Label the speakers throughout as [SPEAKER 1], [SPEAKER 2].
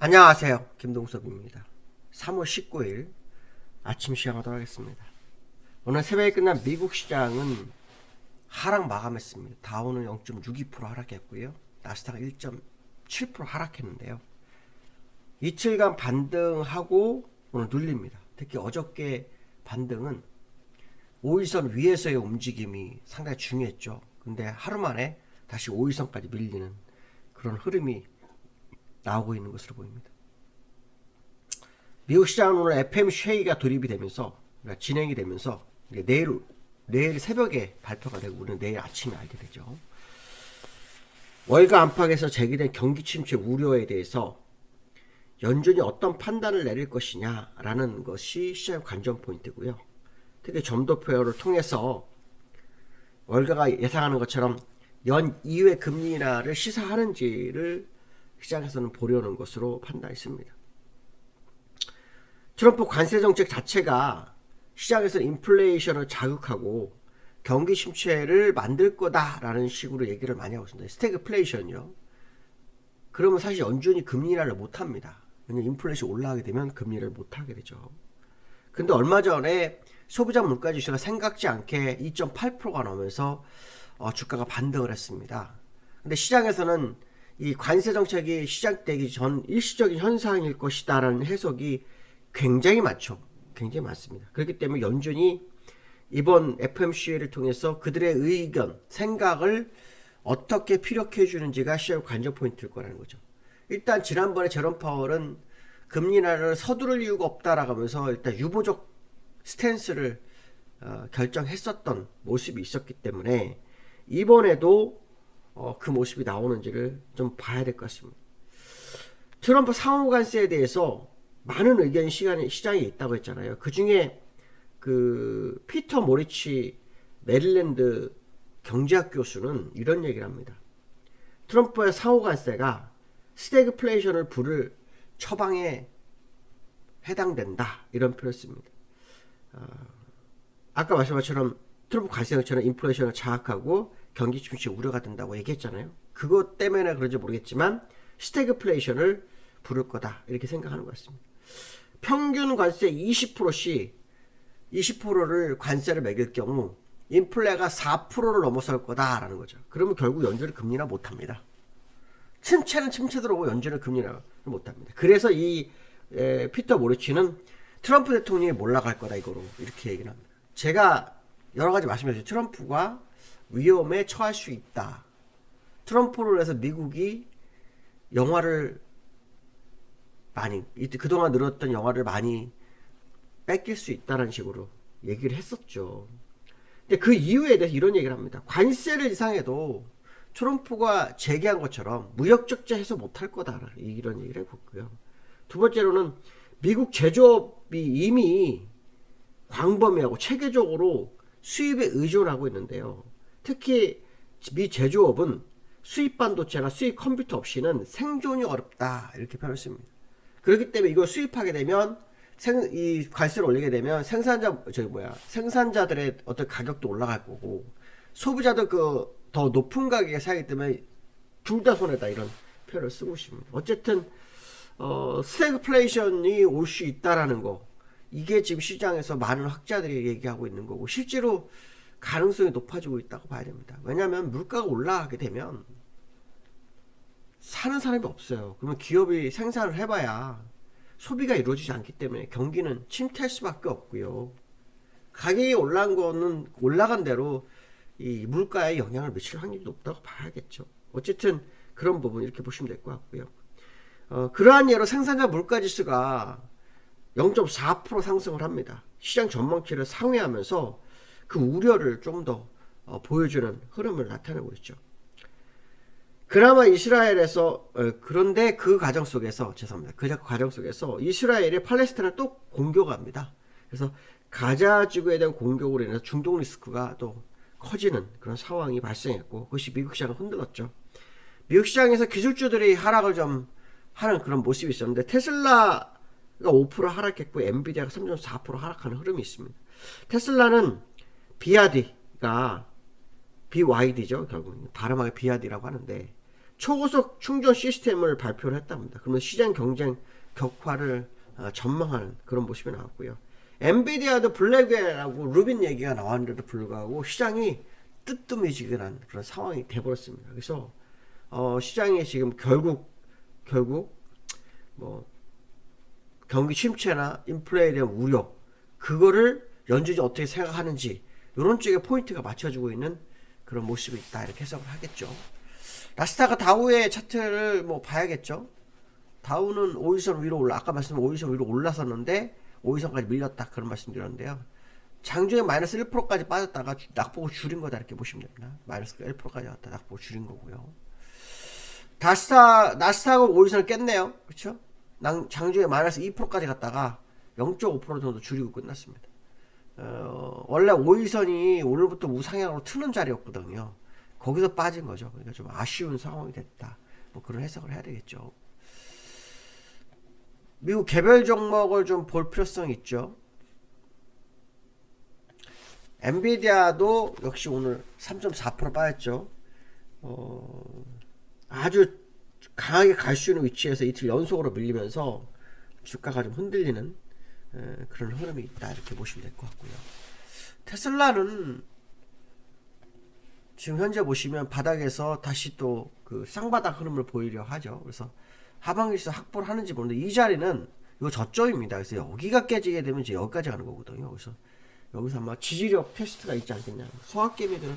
[SPEAKER 1] 안녕하세요. 김동섭입니다. 3월 19일 아침 시작하도록 하겠습니다. 오늘 새벽에 끝난 미국 시장은 하락 마감했습니다. 다우는 0.62% 하락했고요. 나스닥 1.7% 하락했는데요. 이틀간 반등하고 오늘 눌립니다. 특히 어저께 반등은 5일선 위에서의 움직임이 상당히 중요했죠. 근데 하루 만에 다시 5일선까지 밀리는 그런 흐름이 나오고 있는 것으로 보입니다. 미국 시장은 오늘 FMC 회의가 돌입이 되면서 그러니까 진행이 되면서 이제 내일 내일 새벽에 발표가 되고 우리는 내일 아침에 알게 되죠. 월가 안팎에서 제기된 경기 침체 우려에 대해서 연준이 어떤 판단을 내릴 것이냐라는 것이 시장 관전 포인트고요. 특히 점도표를 통해서 월가가 예상하는 것처럼 연 2회 금리 인하를 시사하는지를 시장에서는 보려는 것으로 판단했습니다. 트럼프 관세 정책 자체가 시장에서 인플레이션을 자극하고 경기 침체를 만들 거다라는 식으로 얘기를 많이 하고 있습니다. 스태그플레이션이요. 그러면 사실 연준이 금리 인하를 못 합니다. 왜냐면 인플레이션 올라가게 되면 금리를 못 하게 되죠. 근데 얼마 전에 소비자 물가 지수가 생각지 않게 2.8%가 나오면서 어, 주가가 반등을 했습니다. 근데 시장에서는 이 관세 정책이 시작되기 전 일시적인 현상일 것이다라는 해석이 굉장히 많죠. 굉장히 많습니다. 그렇기 때문에 연준이 이번 FMC를 통해서 그들의 의견, 생각을 어떻게 피력해 주는지가 시장 관전 포인트일 거라는 거죠. 일단 지난번에 제롬 파월은 금리 인하를 서두를 이유가 없다라고 하면서 일단 유보적 스탠스를 어, 결정했었던 모습이 있었기 때문에 이번에도 어, 그 모습이 나오는지를 좀 봐야 될 것 같습니다. 트럼프 상호 관세에 대해서 많은 의견 시간이 시장에 있다고 했잖아요. 그 중에 그 피터 모리치 메릴랜드 경제학 교수는 이런 얘기를 합니다. 트럼프의 상호 관세가 스태그플레이션을 부를 처방에 해당된다 이런 표현을 씁니다. 어, 아까 말씀한 것처럼 트럼프 관세 정책은 인플레이션을 자극하고 경기 침체 우려가 된다고 얘기했잖아요. 그것 때문에 그런지 모르겠지만 스태그플레이션을 부를 거다 이렇게 생각하는 것 같습니다. 평균 관세 20%씩 20%를 관세를 매길 경우 인플레가 4%를 넘어설 거다라는 거죠. 그러면 결국 연준을 금리나 못 합니다. 침체는 침체대로 연준을 금리나 못 합니다. 그래서 이 에, 피터 모리치는 트럼프 대통령이 몰락할 거다 이거로 이렇게 얘기를 합니다. 제가 여러 가지 말씀드렸죠. 트럼프가 위험에 처할 수 있다. 트럼프로 해서 미국이 영화를 많이 그동안 늘었던 영화를 많이 뺏길 수 있다는 식으로 얘기를 했었죠. 근데 그 이유에 대해서 이런 얘기를 합니다. 관세를 이상해도 트럼프가 제기한 것처럼 무역 적자 해서 못할 거다. 이런 얘기를 해봤고요. 두 번째로는 미국 제조업이 이미 광범위하고 체계적으로 수입에 의존 하고 있는데요. 특히 미 제조업은 수입 반도체나 수입 컴퓨터 없이는 생존이 어렵다. 이렇게 표현했습니다. 그렇기 때문에 이걸 수입하게 되면 생, 이 관세를 올리게 되면 생산자 저기 뭐야 생산자들의 어떤 가격도 올라갈 거고 소비자도 그 더 높은 가격에 사기 때문에 둘 다 손해다 이런 표현을 쓰고 있습니다. 어쨌든 어, 스태그플레이션이 올 수 있다라는 거 이게 지금 시장에서 많은 학자들이 얘기하고 있는 거고 실제로 가능성이 높아지고 있다고 봐야 됩니다. 왜냐하면 물가가 올라가게 되면 사는 사람이 없어요. 그러면 기업이 생산을 해봐야 소비가 이루어지지 않기 때문에 경기는 침체할 수밖에 없고요. 가격이 올라간 거는 올라간 대로 이 물가에 영향을 미칠 확률이 높다고 봐야겠죠. 어쨌든 그런 부분 이렇게 보시면 될 것 같고요. 어, 그러한 예로 생산자 물가 지수가 0.4% 상승을 합니다. 시장 전망치를 상회하면서 그 우려를 좀더 어, 보여주는 흐름을 나타내고 있죠. 그나마 이스라엘에서 어, 그런데 그 과정 속에서 죄송합니다. 그 과정 속에서 이스라엘이 팔레스타인을 또 공격합니다. 그래서 가자 지구에 대한 공격으로 인해서 중동 리스크가 또 커지는 그런 상황이 발생했고 그것이 미국 시장을 흔들었죠. 미국 시장에서 기술주들이 하락을 좀 하는 그런 모습이 있었는데 테슬라 가5% 하락했고 엔비디아가 3.4% 하락하는 흐름이 있습니다. 테슬라는 비아디가 BYD죠 결국 발음하기 비아디라고 하는데 초고속 충전 시스템을 발표를 했답니다. 그러면 시장 경쟁 격화를 어, 전망하는 그런 모습이 나왔고요. 엔비디아도 블랙웨어라고 루빈 얘기가 나왔는데도 불구하고 시장이 뜨뜻해지근한 그런 상황이 돼버렸습니다. 그래서 어, 시장이 지금 결국 결국 뭐 경기 침체나 인플레에 대한 우려 그거를 연준이 어떻게 생각하는지 이런 쪽에 포인트가 맞춰지고 있는 그런 모습이 있다 이렇게 해석을 하겠죠. 라스타가 다우의 차트를 뭐 봐야겠죠. 다우는 5일선 위로 올라 아까 말씀드린 5일선 위로 올라섰는데 5일선까지 밀렸다 그런 말씀드렸는데요. 장중에 마이너스 1%까지 빠졌다가 주- 낙폭을 줄인 거다 이렇게 보시면 됩니다. 마이너스 1%까지 왔다 낙폭을 줄인 거고요. 다스타 나스닥은 5일선을 깼네요. 그렇죠? 낭- 장중에 마이너스 2%까지 갔다가 0.5% 정도 줄이고 끝났습니다. 어, 원래 5일선이 오늘부터 우상향으로 트는 자리였거든요. 거기서 빠진 거죠. 그러니까 좀 아쉬운 상황이 됐다. 뭐 그런 해석을 해야 되겠죠. 미국 개별 종목을 좀 볼 필요성이 있죠. 엔비디아도 역시 오늘 3.4% 빠졌죠. 어, 아주 강하게 갈 수 있는 위치에서 이틀 연속으로 밀리면서 주가가 좀 흔들리는 에, 그런 흐름이 있다 이렇게 보시면 될 것 같고요. 테슬라는 지금 현재 보시면 바닥에서 다시 또 그 쌍바닥 흐름을 보이려 하죠. 그래서 하방에서 확보를 하는지 모르는데 이 자리는 요 저점입니다. 그래서 여기가 깨지게 되면 이제 여기까지 가는 거거든요. 그래서 여기서 아마 지지력 테스트가 있지 않겠냐. 소학개미들은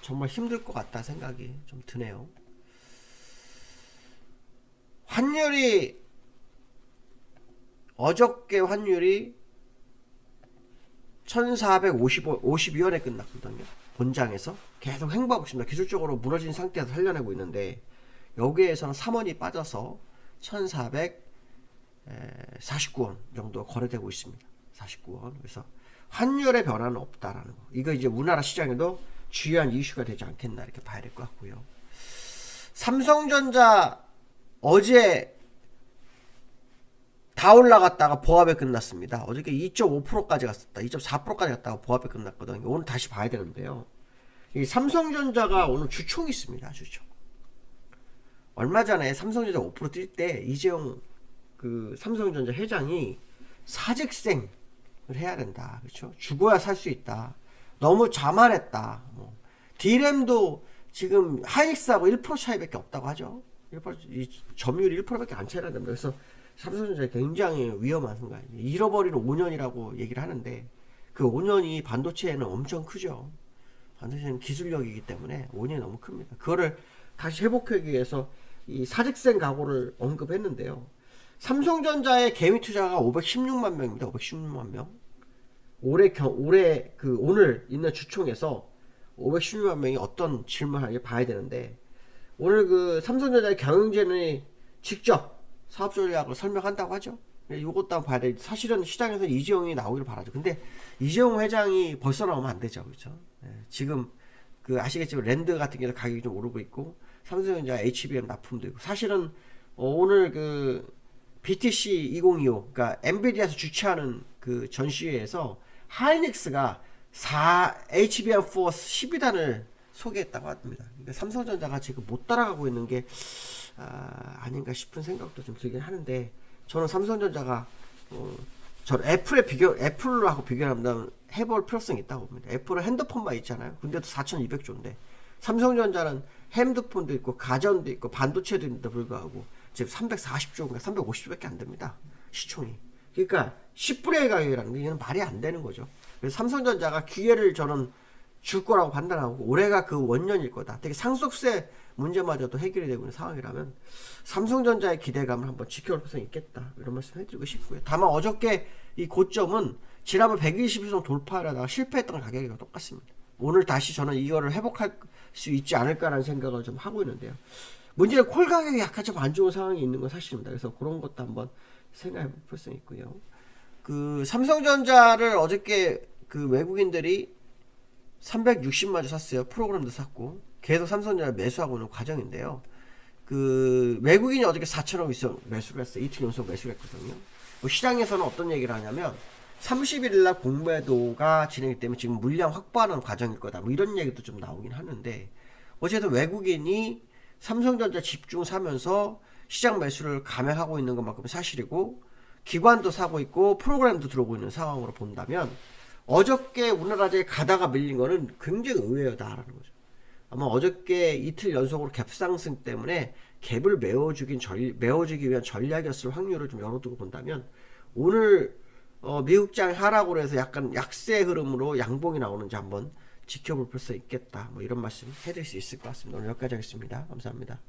[SPEAKER 1] 정말 힘들 것 같다 생각이 좀 드네요. 환율이 어저께 환율이 1452원에 끝났거든요. 본장에서 계속 횡보하고 있습니다. 기술적으로 무너진 상태에서 살려내고 있는데 여기에서는 3원이 빠져서 1449원 정도 거래되고 있습니다. 49원. 그래서 환율의 변화는 없다라는 거. 이거 이제 우리나라 시장에도 주요한 이슈가 되지 않겠나 이렇게 봐야 될 것 같고요. 삼성전자 어제 다 올라갔다가 보합에 끝났습니다. 어저께 2.5%까지 갔었다. 2.4%까지 갔다가 보합에 끝났거든요. 오늘 다시 봐야 되는데요. 이 삼성전자가 오늘 주총이 있습니다. 주총. 얼마 전에 삼성전자 5%뛸 때 이재용 그 삼성전자 회장이 사직생을 해야 된다. 그렇죠? 죽어야 살 수 있다. 너무 자만했다. 뭐. 디램도 지금 하이닉스하고 1% 차이밖에 없다고 하죠. 1%, 이 점유율이 1%밖에 안 차이가 됩니다. 그래서 삼성전자 굉장히 위험한 순간이에요. 잃어버리는 5년이라고 얘기를 하는데 그 5년이 반도체에는 엄청 크죠. 반도체는 기술력이기 때문에 5년이 너무 큽니다. 그거를 다시 회복하기 위해서 이 사직생 각오를 언급했는데요. 삼성전자의 개미 투자가 516만 명입니다. 516만 명. 올해 경, 올해 그 오늘 있는 주총에서 516만 명이 어떤 질문을 봐야 되는데 오늘 그 삼성전자의 경영진이 직접 사업 전략을 설명한다고 하죠. 이것도 한번 봐야 돼. 사실은 시장에서 이재용이 나오기를 바라죠. 근데 이재용 회장이 벌써 나오면 안 되죠. 그렇죠? 예, 지금 그 아시겠지만 랜드 같은 경우 가격이 좀 오르고 있고 삼성전자 HBM 납품도 있고 사실은 어, 오늘 그 BTC 2025 그러니까 엔비디아에서 주최하는 그 전시회에서 하이닉스가 4 HBM4 12단을 소개했다고 합니다. 그러니까 삼성전자가 지금 못 따라가고 있는 게 아, 아닌가 싶은 생각도 좀 들긴 하는데 저는 삼성전자가 어, 저 애플에 비교 애플하고 비교하면 해볼 필요성이 있다고 봅니다. 애플은 핸드폰만 있잖아요. 근데도 4,200조인데 삼성전자는 핸드폰도 있고 가전도 있고 반도체도 있는데 불구하고 지금 340조인가 350조밖에 안 됩니다. 시총이. 그러니까 10분의 가격이라는 게 이건 말이 안 되는 거죠. 그래서 삼성전자가 기회를 저는 줄 거라고 판단하고 올해가 그 원년일 거다. 되게 상속세 문제마저도 해결이 되고 있는 상황이라면 삼성전자의 기대감을 한번 지켜볼 필요성이 있겠다. 이런 말씀 해드리고 싶고요. 다만 어저께 이 고점은 지난번 120일 돌파하다가 실패했던 가격이랑 똑같습니다. 오늘 다시 저는 이거를 회복할 수 있지 않을까라는 생각을 좀 하고 있는데요. 문제는 콜 가격이 약간 좀 안 좋은 상황이 있는 건 사실입니다. 그래서 그런 것도 한번 생각해 볼 필요성이 있고요. 그 삼성전자를 어저께 그 외국인들이 360만 주 샀어요. 프로그램도 샀고 계속 삼성전자 매수하고 있는 과정인데요. 그 외국인이 어저께 4천억 이상 매수를 했어요. 이틀 연속 매수를 했거든요. 뭐 시장에서는 어떤 얘기를 하냐면 31일 날 공매도가 진행이 되면 지금 물량 확보하는 과정일 거다. 뭐 이런 얘기도 좀 나오긴 하는데 어쨌든 외국인이 삼성전자 집중 사면서 시장 매수를 감행하고 있는 것만큼 사실이고 기관도 사고 있고 프로그램도 들어오고 있는 상황으로 본다면 어저께 우리나라에 가다가 밀린 거는 굉장히 의외다라는 거죠. 아마 어저께 이틀 연속으로 갭 상승 때문에 갭을 메워주긴 전, 메워주기 위한 전략이었을 확률을 좀 열어두고 본다면 오늘 어, 미국장 하락으로 해서 약간 약세 흐름으로 양봉이 나오는지 한번 지켜볼 필수 있겠다. 뭐 이런 말씀 해드릴 수 있을 것 같습니다. 오늘 여기까지 하겠습니다. 감사합니다.